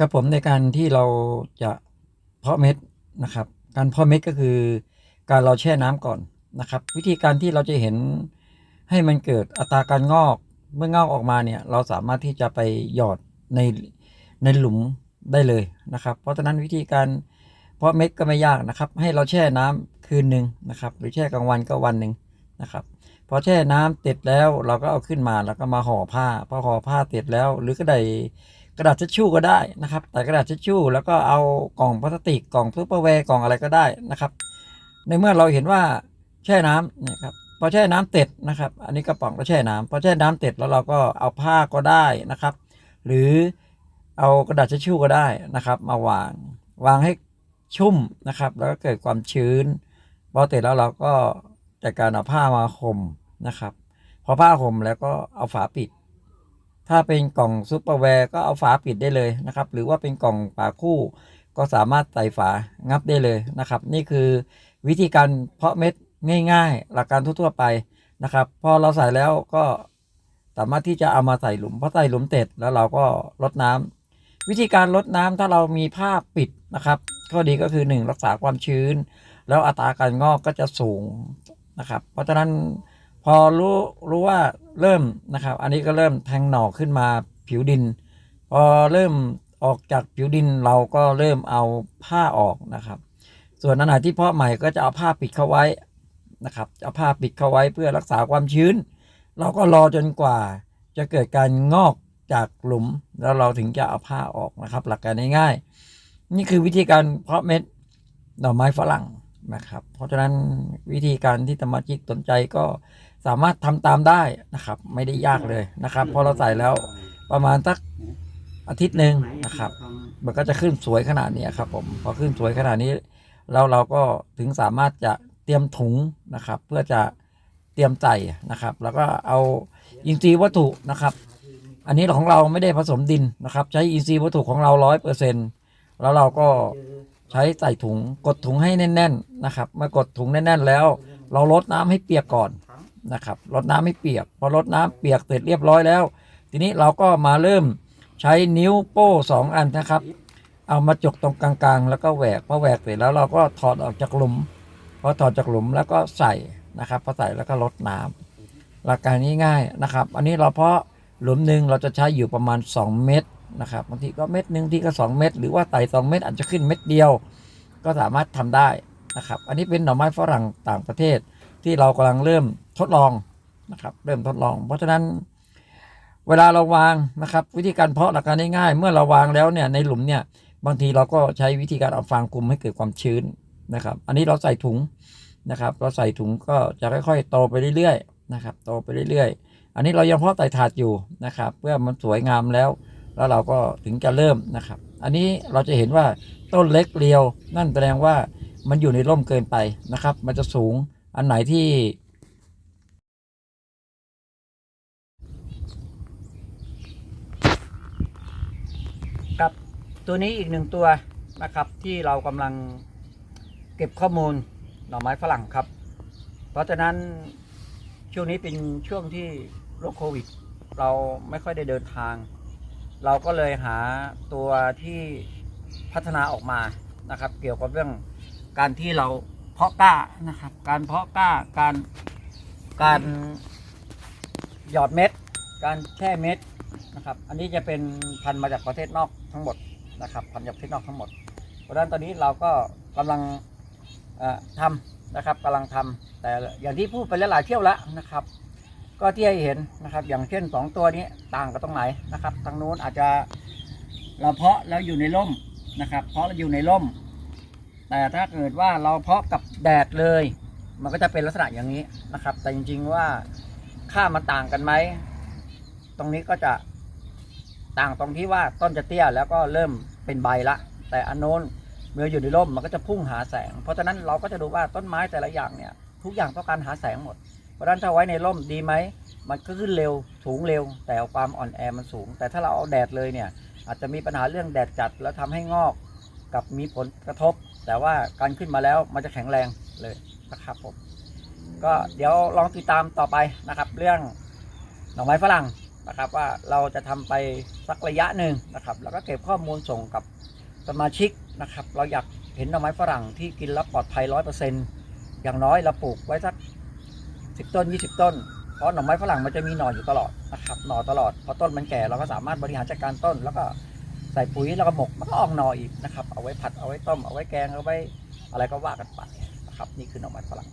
ครับผมในการที่เราจะเพาะเม็ดนะครับ การเพาะเม็ดก็คือ การเราแช่น้ำก่อนนะครับ วิธีการที่เราจะเห็นให้มันเกิดอัตราการงอกเมื่องอกออกมาเนี่ยเราสามารถที่จะไปหยอดในในหลุมได้เลยนะครับ เพราะฉะนั้นวิธีการเพาะเม็ดก็ไม่ยากนะครับ ให้เราแช่น้ำคืนหนึ่งนะครับ หรือแช่กลางวันก็วันหนึ่งนะครับพอแช่น้ำเสร็จแล้วเราก็เอาขึ้นมาแล้วก็มาห่อผ้าพอห่อผ้าเสร็จแล้ว หรือก็ได้ กระดาษทิชชู่ก็ได้นะครับ แต่กระดาษทิชชู่แล้วก็เอากล่องพลาสติกกล่องซูเปอร์แวร์กล่องอะไรก็ได้นะครับ ในเมื่อเราเห็นว่าแช่น้ำเนี่ยครับพอแช่น้ำเสร็จนะครับ อันนี้กระป๋องก็แช่น้ำพอแช่น้ำเสร็จแล้วเราก็เอาผ้าก็ได้นะครับ หรือเอากระดาษทิชชู่ก็ได้นะครับ มาวางวางให้ชุ่มนะครับ แล้วก็เกิดความชื้นพอเสร็จแล้วเราก็จัดการเอาผ้ามาห่มนะครับ พอผ้าห่มแล้วก็เอาฝาปิด ถ้าเป็นกล่องซุปเปอร์แวร์ก็เอาฝาปิดได้เลยนะครับ หรือว่าเป็นกล่องฝาคู่ ก็สามารถใส่ฝางับได้เลยนะครับ นี่คือวิธีการเพาะเม็ดง่าย ๆ หลักการทั่วๆไปนะครับ พอเราใส่แล้วก็สามารถที่จะเอามาใส่หลุมพอใส่หลุมเสร็จแล้วเราก็รดน้ำวิธีการรดน้ำถ้าเรามีผ้าปิดนะครับข้อดีก็คือ 1 รักษาความชื้น แล้วอัตราการงอกก็จะสูงนะครับ เพราะฉะนั้น พอรู้รู้ว่าเริ่มนะครับ อันนี้ก็เริ่มแทงหน่อขึ้นมาผิวดิน พอเริ่มออกจากผิวดินเราก็เริ่มเอาผ้าออกนะครับ ส่วนอันไหนที่เพาะใหม่ก็จะเอาผ้าปิดเข้าไว้นะครับเอาผ้าปิดเข้าไว้เพื่อรักษาความชื้น เราก็รอจนกว่า จะเกิดการงอกจากหลุม แล้วเราถึงจะเอาผ้าออกนะครับ หลักการง่ายๆนี่คือวิธีการเพาะเม็ดดอกไม้ฝรั่งนะครับ เพราะฉะนั้นวิธีการที่สมาชิกสนใจก็ สามารถทำตามได้นะครับ ไม่ได้ยากเลยนะครับ พอเราใส่แล้วประมาณสักอาทิตย์หนึ่งนะครับ มันก็จะขึ้นสวยขนาดนี้ครับ ผมพอขึ้นสวยขนาดนี้แล้วเราก็ถึงสามารถจะเตรียมถุงนะครับ เพื่อจะเตรียมใส่นะครับ แล้วก็เอาอินทรีย์วัตถุนะครับ อันนี้ของเราไม่ได้ผสมดินนะครับ ใช้อินทรีย์วัตถุของเราร้อยเปอร์เซ็นแล้วเราก็ใช้ใส่ถุงกดถุงให้แน่น ๆ นะครับ เมื่อกดถุงแน่น ๆ แล้ว เราลดน้ำให้เปียกก่อน นะครับลดน้ำให้เปียก พอลดน้ำเปียกเสร็จเรียบร้อยแล้ว ทีนี้เราก็มาเริ่มใช้นิ้วโป้สองอันนะครับ เอามาจกตรงกลางๆ แล้วก็แหวกพอแหวกเสร็จแล้วเราก็ถอดออกจากหลุมพอถอดจากหลุมแล้วก็ใส่นะครับพอใส่แล้วก็ลดน้ำหลักการง่ายๆนะครับ อันนี้เราเพาะหลุมหนึ่งเราจะใช้อยู่ประมาณ 2 เม็ดนะครับบางทีก็เม็ดหนึ่งที่ก็ 2 เม็ดหรือว่าไต่2เม็ดอาจจะขึ้นเม็ดเดียว ก็สามารถทำได้นะครับ อันนี้เป็นหน่อไม้ฝรั่งต่างประเทศที่เรากำลังเริ่ม ทดลองนะครับ เริ่มทดลอง เพราะฉะนั้นเวลาเราวางนะครับ วิธีการเพาะหลักการง่ายๆเมื่อเราวางแล้วเนี่ยในหลุมเนี่ยบางทีเราก็ใช้วิธีการเอาฟางคลุมให้เกิดความชื้นนะครับ อันนี้เราใส่ถุงนะครับ เราใส่ถุงก็จะค่อยๆโตไปเรื่อยๆนะครับ โตไปเรื่อยๆ อันนี้เรายังเพาะไต่ถาดอยู่นะครับ เพื่อมันสวยงามแล้ว แล้วเราก็ถึงจะเริ่มนะครับ อันนี้เราจะเห็นว่าต้นเล็กเรียว นั่นแสดงว่ามันอยู่ในร่มเกินไปนะครับ มันจะสูงอันไหนที่ ตัวนี้อีกหนึ่งตัวนะครับ ที่เรากำลังเก็บข้อมูลหน่อไม้ฝรั่งครับ เพราะฉะนั้นช่วงนี้เป็นช่วงที่โรคโควิด เราไม่ค่อยได้เดินทาง เราก็เลยหาตัวที่พัฒนาออกมานะครับ เกี่ยวกับเรื่องการที่เราเพาะกล้านะครับ การเพาะกล้าการการหยอดเม็ด การแช่เม็ดนะครับ อันนี้จะเป็นพันธุ์มาจากประเทศนอกทั้งหมด นะครับพันธุ์จากเทศนอกทั้งหมด เพราะฉะนั้นตอนนี้เราก็กำลังทำนะครับกำลังทำแต่อย่างที่พูดไปแล้วหลายเที่ยวแล้วนะครับ ก็ที่ให้เห็นนะครับ อย่างเช่นสองตัวนี้ต่างกันตรงไหนนะครับ ทางนู้นอาจจะเราเพาะแล้วอยู่ในร่มนะครับ เพาะแล้วอยู่ในร่ม แต่ถ้าเกิดว่าเราเพาะกับแดดเลย มันก็จะเป็นลักษณะอย่างนี้นะครับ แต่จริงๆว่าค่ามันต่างกันไหมตรงนี้ก็จะ ต่างตรงที่ว่าต้นจะเตี้ยแล้วก็เริ่มเป็นใบละ แต่อันโน้นเมื่ออยู่ในร่มมันก็จะพุ่งหาแสง เพราะฉะนั้นเราก็จะดูว่าต้นไม้แต่ละอย่างเนี่ยทุกอย่างต้องการหาแสงหมด เพราะฉะนั้นถ้าไว้ในร่มดีไหม มันก็ขึ้นเร็วสูงเร็ว แต่ความอ่อนแอมันสูง แต่ถ้าเราเอาแดดเลยเนี่ยอาจจะมีปัญหาเรื่องแดดจัดแล้วทำให้งอกกับมีผลกระทบ แต่ว่าการขึ้นมาแล้วมันจะแข็งแรงเลยนะครับผมก็เดี๋ยวลองติดตามต่อไปนะครับ เรื่องหน่อไม้ฝรั่ง นะครับว่าเราจะทำไปสักระยะหนึ่งนะครับ แล้วก็เก็บข้อมูลส่งกับสมาชิกนะครับ เราอยากเห็นหน่อไม้ฝรั่งที่กินแล้วปลอดภัยร้อยเปอร์เซ็นต์อย่างน้อยเราปลูกไว้สักสิบต้นยี่สิบต้นเพราะหน่อไม้ฝรั่งมันจะมีหน่ออยู่ตลอดนะครับหน่อตลอดพอต้นมันแก่เราก็สามารถบริหารจัดการต้น แล้วก็ใส่ปุ๋ยแล้วก็หมกมันก็ออกหน่ออีกนะครับเอาไว้ผัดเอาไว้ต้มเอาไว้แกงเอาไว้อะไรก็ว่ากันไปนะครับนี่คือหน่อไม้ฝรั่ง